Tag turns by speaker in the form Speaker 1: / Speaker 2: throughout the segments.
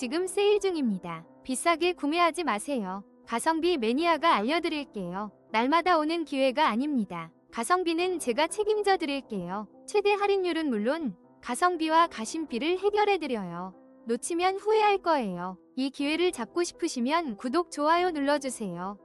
Speaker 1: 지금 세일 중입니다. 비싸게 구매하지 마세요. 가성비 매니아가 알려드릴게요. 날마다 오는 기회가 아닙니다. 가성비는 제가 책임져 드릴게요. 최대 할인율은 물론 가성비와 가심비를 해결해 드려요. 놓치면 후회할 거예요. 이 기회를 잡고 싶으시면 구독, 좋아요 눌러주세요.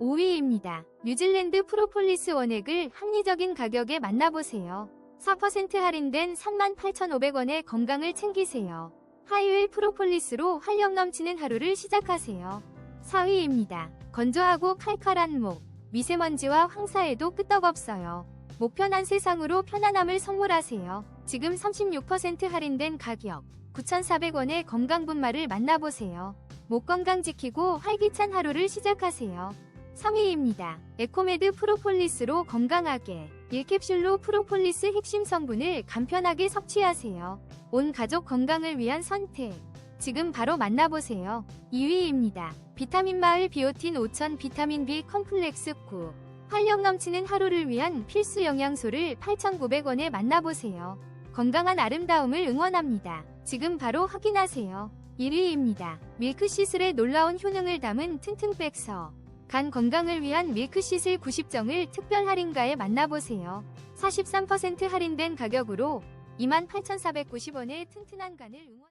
Speaker 1: 5위입니다. 뉴질랜드 프로폴리스 원액을 합리적인 가격에 만나보세요. 4% 할인된 38,500원에 건강을 챙기세요. 하이웰 프로폴리스로 활력 넘치는 하루를 시작하세요. 4위입니다. 건조하고 칼칼한 목, 미세먼지와 황사에도 끄떡없어요. 목 편한 세상으로 편안함을 선물하세요. 지금 36% 할인된 가격, 9,400원의 건강 분말을 만나보세요. 목 건강 지키고 활기찬 하루를 시작하세요. 3위입니다. 에코메드 프로폴리스로 건강하게 1캡슐로 프로폴리스 핵심 성분을 간편하게 섭취하세요. 온 가족 건강을 위한 선택. 지금 바로 만나보세요. 2위입니다. 비타민 마을 비오틴 5000 비타민 B 컴플렉스 9. 활력 넘치는 하루를 위한 필수 영양소를 8,900원에 만나보세요. 건강한 아름다움을 응원합니다. 지금 바로 확인하세요. 1위입니다. 밀크시슬의 놀라운 효능을 담은 튼튼백서. 간 건강을 위한 밀크시슬 90정을 특별 할인가에 만나보세요. 43% 할인된 가격으로 28,490원의 튼튼한 간을 응원